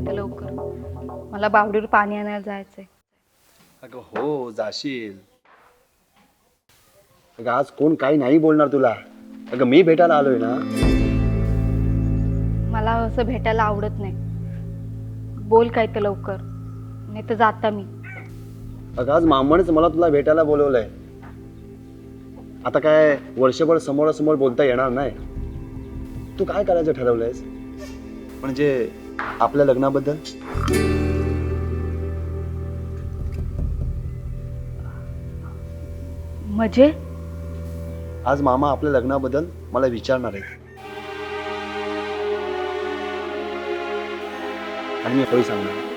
बोल काय ते लवकर. मला बावडीवर पाणी आणायला जायचंय. अगं हो जाशील. अगं आज कोण काही नाही बोलणार तुला. अगं मी भेटायला आलोय ना. मला असं भेटायला आवडत नाही. बोल काय ते लवकर. नाही तर जाता मी. अगं आज मामानेच मला तुला भेटायला बोलवलंय. आता काय वर्षभर समोरासमोर बोलता येणार नाही. तू काय करायचं ठरवलंयस? म्हणजे आपल्या लग्नाबद्दल? म्हणजे? आज मामा आपल्या लग्नाबद्दल मला विचारणार आहे आणि मी होय सांगणार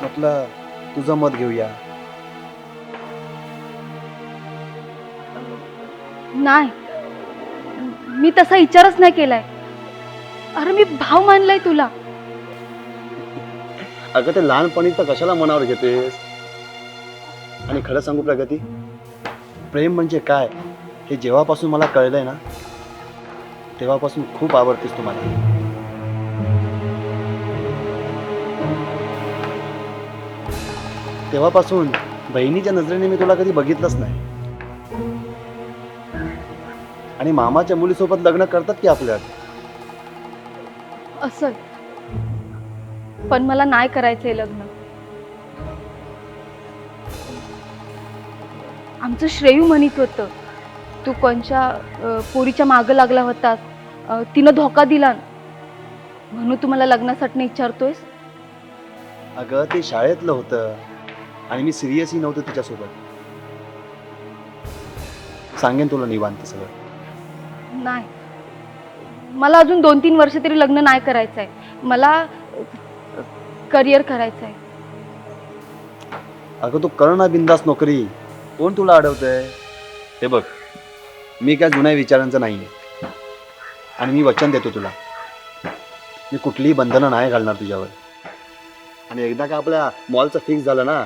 म्हटलं तुझं मत घेऊया. नाही. मी तसा विचारच नाही केलाय. अरे मी भाव मानलाय तुला. अगं ते लहानपणी तर कशाला मनावर घेतेस? आणि खरं सांगू प्रगती प्रेम म्हणजे काय हे जेव्हापासून मला कळलंय ना तेव्हापासून खूप आवडतेस तुम्हाला तेव्हापासून बहिणीच्या नजरेने मी तुला कधी बघितलंच नाही. आणि मामाच्या मुलीसोबत लग्न करतात की आपल्यात असं. पण मला नाही करायचंय लग्न. आमचं श्रेयू म्हणत होतं तू कोणच्या अं, पोरीच्या मागं लागला होतास? अं, तिनं धोका दिला. म्हणून तू मला लग्नासाठी विचारतोयस अगं ते शाळेतलं होतं. आणि मी सिरियसही नव्हतं तिच्यासोबत. सांगेन तुला निवांत सगळं. नाही. मला अजून दोन तीन वर्ष तरी लग्न नाही करायचं आहे मला करिअर करायचं आहे अगं तू कर ना बिंदास नोकरी. कोण तुला अडवतंय? हे बघ मी काय जुन्या विचारांचं नाही आहे आणि मी वचन देतो तुला. मी कुठलीही बंधनं नाही घालणार तुझ्यावर. आणि एकदा का आपल्या मॉलचं फिक्स झालं ना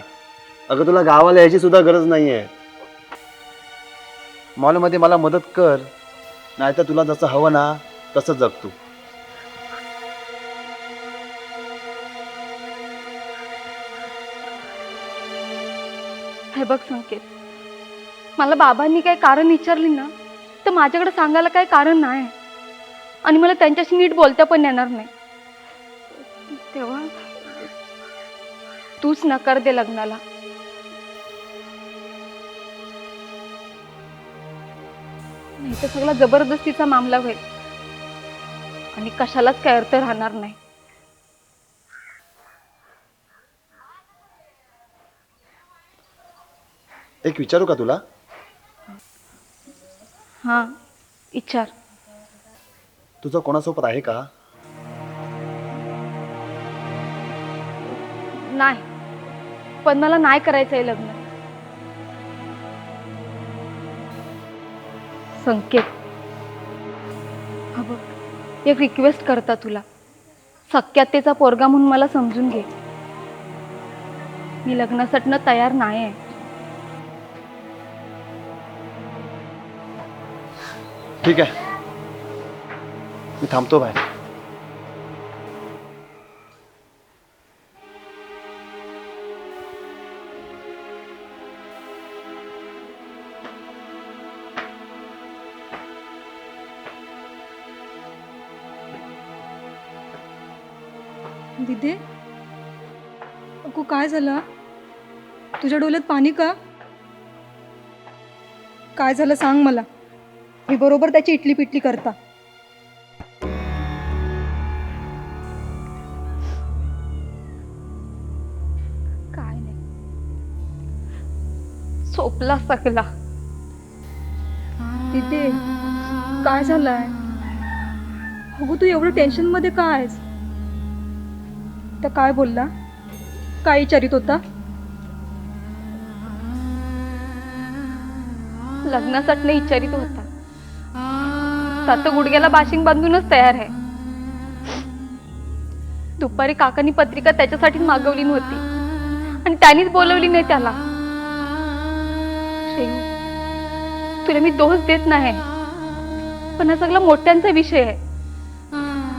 अगं तुला गावाला यायची सुद्धा गरज नाही आहे मॉलमध्ये मला मदत कर. नाहीतर तुला जसं हवं ना तसं जग तू. हे बघ संकेत मला बाबांनी काही कारण विचारली ना तर माझ्याकडे सांगायला काही कारण नाही. आणि मला त्यांच्याशी नीट बोलता पण येणार नाही. तेव्हा तूच नकार दे लग्नाला. तर सगळा जबरदस्तीचा मामला होईल. आणि कशालाच काय अर्थ राहणार नाही. एक विचारू का तुला? हां विचार. तुझं कोणासोबत आहे का? नाही. पण मला नाही करायचंय लग्न. संकेत. बघ एक रिक्वेस्ट करता तुला. सख्यातेचा पोरगा म्हणून मला समजून घे. मी लग्नासाठी तयार नाही आहे ठीक आहे. मी थांबतो बाहेर. काय झालं? तुझ्या डोळ्यात पाणी का? काय झालं सांग मला. मी बरोबर त्याची इटली पिटली करता. काय नाही. सोपला सकला दिदे काय झालंय? अगो तू एवढं टेन्शनमध्ये काय आहेस? त्या काय बोलला? काय विचारित होता? लग्नासाठी विचारित होता. सात गुडघ्याला बाशिंग बांधूनच तयार आहे. दुपारी काकांनी पत्रिका त्याच्यासाठी मागवली नव्हती. आणि त्यानेच बोलवली नाही त्याला. तुला मी दोष देत नाही. पण हा सगळा मोठ्यांचा विषय आहे.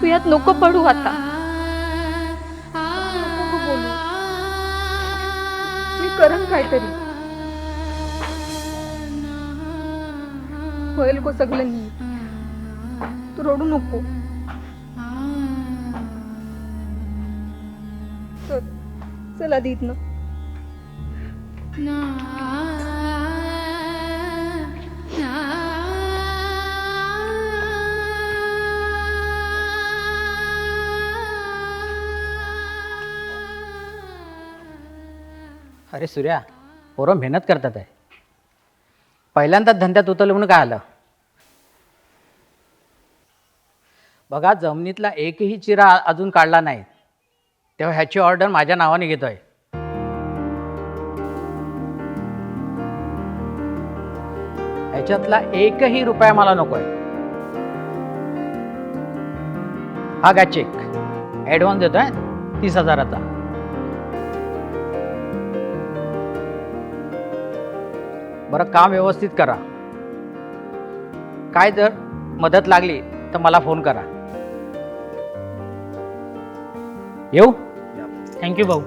तू यात नको पडू आता. काहीतरी. होईल को सगळं नाही तू रडू नको. चल चल आधी इथनं. अरे सूर्या पोरं मेहनत करतात आहे. पहिल्यांदाच धंद्यात उतरलं म्हणून काय आलं? बघा जमिनीतला एकही चिरा अजून काढला नाही. तेव्हा ह्याची ऑर्डर माझ्या नावाने घेतोय. ह्याच्यातला एकही रुपया मला नकोय. हा गा चेक ॲडव्हान्स देतोय तीस हजाराचा. बरं काम व्यवस्थित करा. काय जर मदत लागली तर मला फोन करा. येऊ? थँक्यू भाऊ.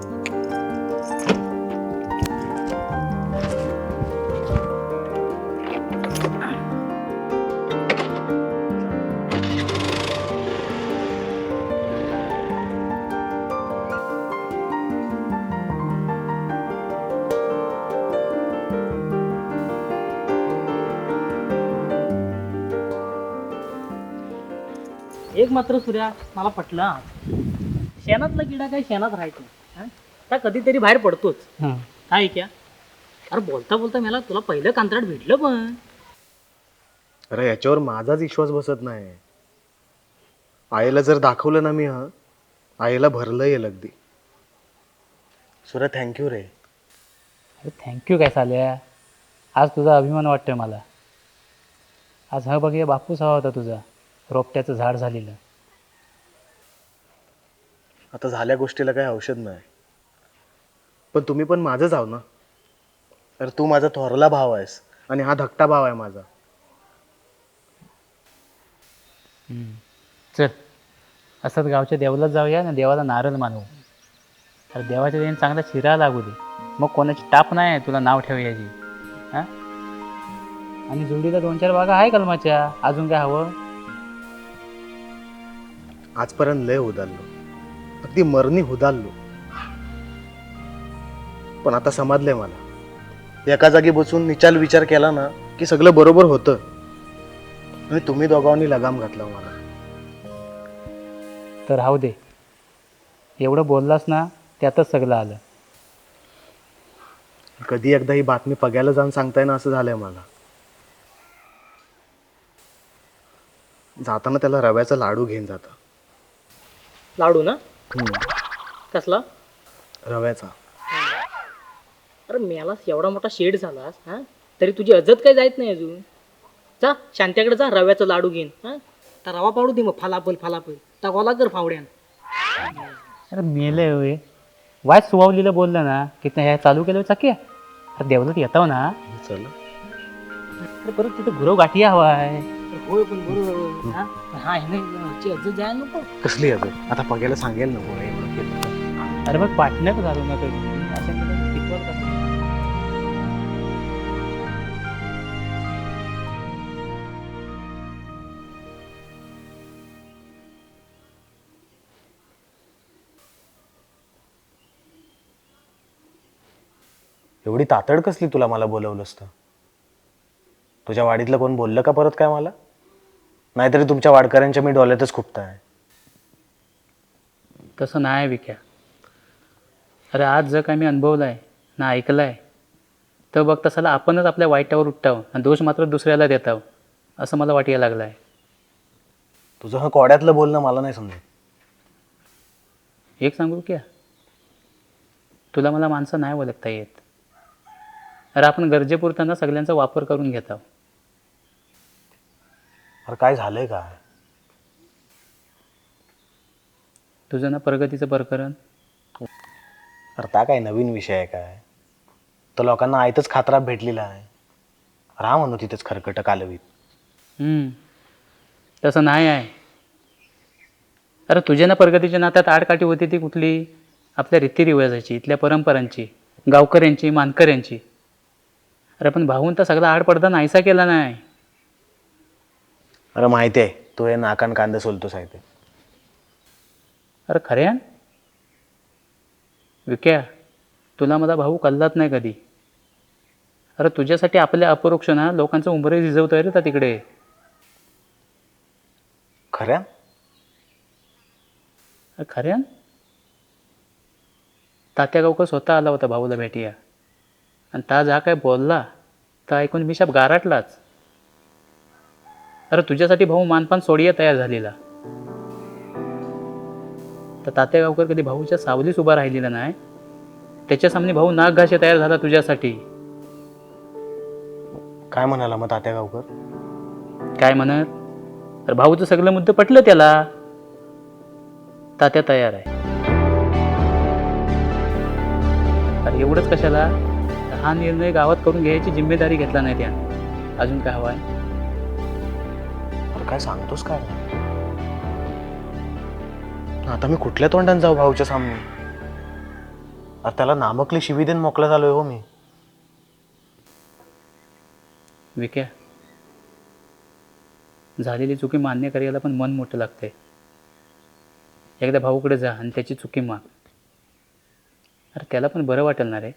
एक मात्र सूर्या मला पटलं. शेणातला किडा काही शेणात राहायचं. हा? त्या कधीतरी बाहेर पडतोच. काय क्या अरे बोलता बोलता मला तुला पहिलं कंत्राट भेटलं पण. अरे याच्यावर माझाच विश्वास बसत नाही. आईला जर दाखवलं ना मी हा आईला भरलं येईल अगदी. सुरा थँक्यू रे. अरे थँक्यू काय साल्या? आज तुझा अभिमान वाटतोय मला. आज हा बघ या बापूस हवा होता तुझा. रोपट्याचं झाड झालेलं. आता झाल्या गोष्टीला काही औषध नाही. पण तुम्ही पण माझंच आहो ना. अरे तू माझा थोरला भाव आहेस. आणि हा धाकटा भाव आहे माझा. चल असंच गावच्या देवालाच जाऊया ना देवाला नारळ मानवू तर देवाच्या देईन चांगला शिरा लागू दे. मग कोणाची टाप नाही तुला नाव ठेवायची. हां? आणि जुडीला दोन चार बागा आहे कलमाच्या. अजून काय हवं? आजपर्यंत लय उदाललो अगदी मरणी हुदाललो. पण आता समजलंय मला. एका जागी बसून निचाल विचार केला ना की सगळं बरोबर होतं. आणि तुम्ही दोघांनी लगाम घातला मला. तर राहू दे. एवढं बोललास ना त्यातच सगळं आलं. कधी एकदा ही बातमी पग्याला जाऊन सांगताय ना असं झालंय मला. जाताना त्याला रव्याचा लाडू घेऊन जाता. लाडू ना? कसला? रव्याचा. अरे मेलास एवढा मोठा शेड झालास हा? तरी तुझी अजत काय जायत नाही अजून. जा शांत्याकडे जा रव्याचा लाडू घेऊन हा? तर रवा पाडू दे मग फालापल फालापल तगोला कर फावड्यान. अरे मेले होय. वाय सुवावलीला बोललं ना की ते ह्या चालू केलं चक्या अरे देवलात येताव ना. चल. अरे परत तिथं गुरव गाठी हवा आहे. होय पण बरोबर हा हा हे नाही जायला नको कसली अजून? आता पग्याला सांगेल नको केलं. अरे मग पार्टनर झालो ना तुम्ही असं केलं टिकवाल कसं एवढी तातड कसली तुला मला बोलवलं असतं तुझ्या वाडीतलं कोण बोललं का परत काय मला? नाहीतरी तुमच्या वाडकऱ्यांच्या मी डोल्यातच खुपताय. तसं नाही विक्या. अरे आज जर काय मी अनुभवलं आहे ना ऐकलं आहे तर बघ तसाला आपणच आपल्या वाईटावर उठताव आणि दोष मात्र दुसऱ्याला देताव असं मला वाटायला लागलं आहे तुझं हा कोड्यातलं बोलणं मला नाही समजत. एक सांगू क्या? तुला मला माणसं नाही ओळखता येत. अरे आपण गरजेपुरताना सगळ्यांचा वापर करून घेताव. अरे काय झालंय काय तुझं ना प्रगतीचं प्रकरण? अरे त्या काय नवीन विषय आहे काय? तर लोकांना आयतच खात्रा भेटलेला आहे. राहा म्हणू तिथेच खरकट कालवीत. हम्म. तसं नाही आहे. अरे तुझ्या ना प्रगतीच्या नात्यात आडकाठी होती ती कुठली? आपल्या रीतिरिवाजाची इथल्या परंपरांची गावकऱ्यांची मानकऱ्यांची. अरे पण भाऊन तर सगळा आडपडदा नाहीसा केला नाही. अरे माहिती आहे तू हे नाकान कांदा सोलतोस आहे ते अरे खऱ्यान विक्या तुला माझा भाऊ कल्लाच नाही कधी. अरे तुझ्यासाठी आपल्या अपरोक्ष ना लोकांचं उंबरे झिजवतोय रे त्या तिकडे. खऱ्या अरे खऱ्यान तात्या गावकर स्वतः आला होता भाऊला भेटिया. आणि ता जा काय बोलला तर ऐकून मी शाप गाराटलाच. अरे तुझ्यासाठी भाऊ मानपान सोडिया तयार झालेला. तर तात्या गावकर कधी भाऊच्या सावलीस उभा राहिलेला नाही. त्याच्या सामने भाऊ नाग घाशे तयार झाला तुझ्यासाठी. काय म्हणाला मग तात्या गावकर काय म्हणत? तर भाऊचं सगळं मुद्दे पटलं त्याला. तात्या तयार आहे. अरे एवढंच कशाला? हा निर्णय गावात करून घ्यायची जिम्मेदारी घेतला नाही त्या अजून काय हवाय? अरे काय सांगतोस काय आता मी कुठल्या तोंडाने जाऊ भाऊच्या सामने? अरे त्याला नामकली शिवी देऊन मोकळा झालोय हो मी. विक्या झालेली चुकी मान्य करायला पण मन मोठं लागतंय. एकदा भाऊकडे जा आणि त्याची चुकी माग. अरे त्याला पण बरं वाटेल ना रे.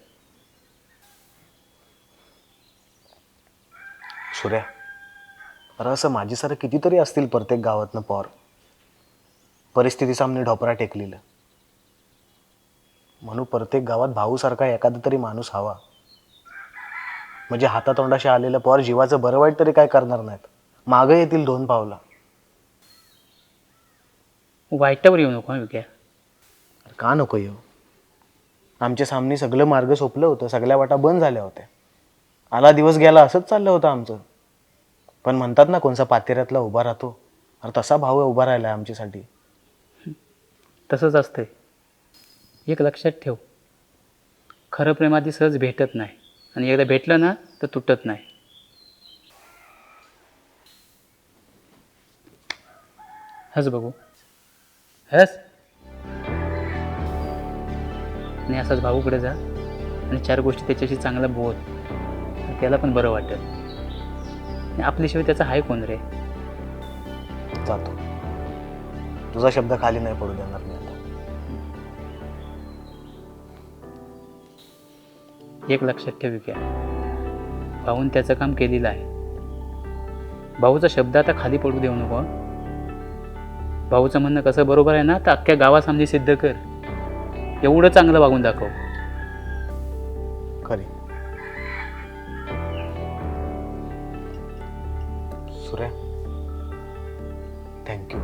सूर्या अरे असं माझी सारं कितीतरी असतील प्रत्येक गावातनं पॉर. परिस्थिती सामने ढोपरा टेकलेलं. म्हणून प्रत्येक गावात भाऊसारखा एखादा तरी माणूस हवा. म्हणजे हातातोंडाशी आलेलं पॉर जीवाचं बरं वाईट तरी काय करणार नाहीत. मागं येतील दोन पावला. वाईटावर येऊ नको विक्या. का नको येऊ? आमच्या सामने सगळं मार्ग सोपलं होतं. सगळ्या वाटा बंद झाल्या होत्या. आला दिवस गेला असंच चाललं होतं आमचं. पण म्हणतात ना कोणचा पातेऱ्यातला उभा राहतो. अरे तसा भाऊ उभा राहिला आमच्यासाठी. तसंच असतंय. एक लक्षात ठेव. खरं प्रेम सहज भेटत नाही. आणि एकदा भेटलं ना तर तुटत नाही. हस बघू. हस. आणि असाच भाऊकडे जा. आणि चार गोष्टी त्याच्याशी चांगला बोल. त्याला पण बरं वाटेल. आपल्याशिवाय त्याचा हाय कोण रे? जातो. तुझा शब्द खाली नाही पडू देणार मी आता. एक लक्षात ठेव घ्या भाऊन त्याचं काम केलेलं आहे. भाऊचा शब्द आता खाली पडू देऊ नको. भाऊचं म्हणणं कसं बरोबर आहे ना? तर अख्ख्या गावासामने सिद्ध कर. एवढं चांगलं वागून दाखव. सूर्या. थँक्यू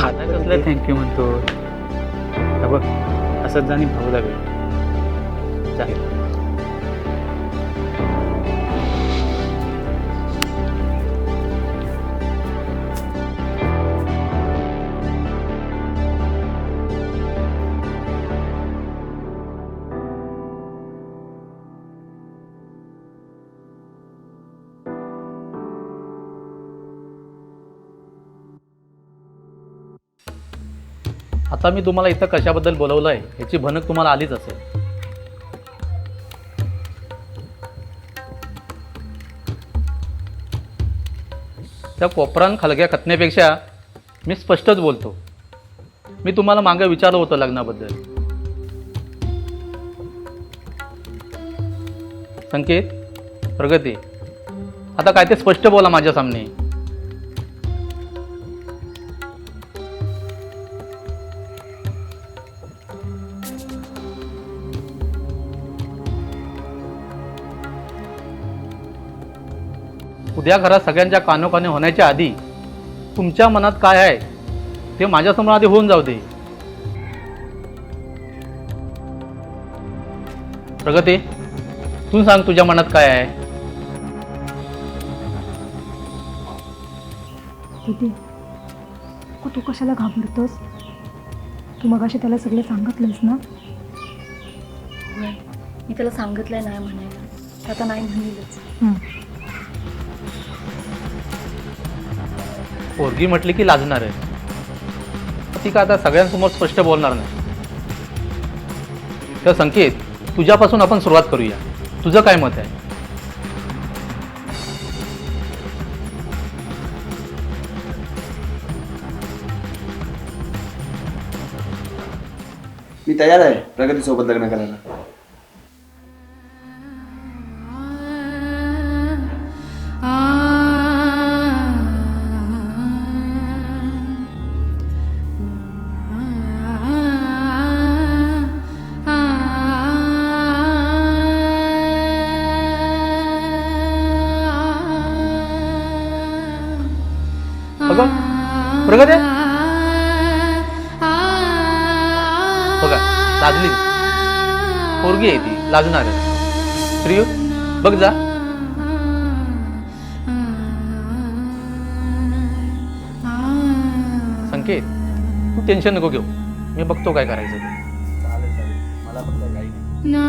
आता कसलं थँक्यू म्हणतो? बघ असंच जाणी भाऊ लागेल. चालेल आता मी तुम्हाला इथं कशाबद्दल बोलवलं आहे याची भनक तुम्हाला आलीच असेल. त्या कोपरान खलग्या खतण्यापेक्षा मी स्पष्टच बोलतो. मी तुम्हाला मागं विचारलं होतं लग्नाबद्दल. संकेत प्रगती आता काय ते स्पष्ट बोला माझ्या सामने. उद्या घरात सगळ्यांच्या कानोकाने होण्याच्या आधी तुमच्या मनात काय आहे ते माझ्यासमोर आधी होऊन जाऊ दे. प्रगती तू सांग तुझ्या मनात काय आहे? किती तू कशाला घाबरतोस? तू मगाशी त्याला सगळं सांगितलंस ना? मी त्याला सांगितलंय नाही म्हणायला. आता नाही म्हणेलच. पोरगी म्हटली की लाजणार आहे. ती का आता सगळ्यांसमोर स्पष्ट बोलणार नाही? तर संकेत तुझ्यापासून आपण सुरुवात करूया. तुझं काय मत आहे? मी तयार आहे प्रगतीसोबत लग्न करायला. प्रगत आहे? बघा लाजली पोरगी आहे ती लाजणार आहे प्रियो बघ जा. संकेत तू टेन्शन नको घेऊ. मी बघतो काय करायचं ते. मला काही na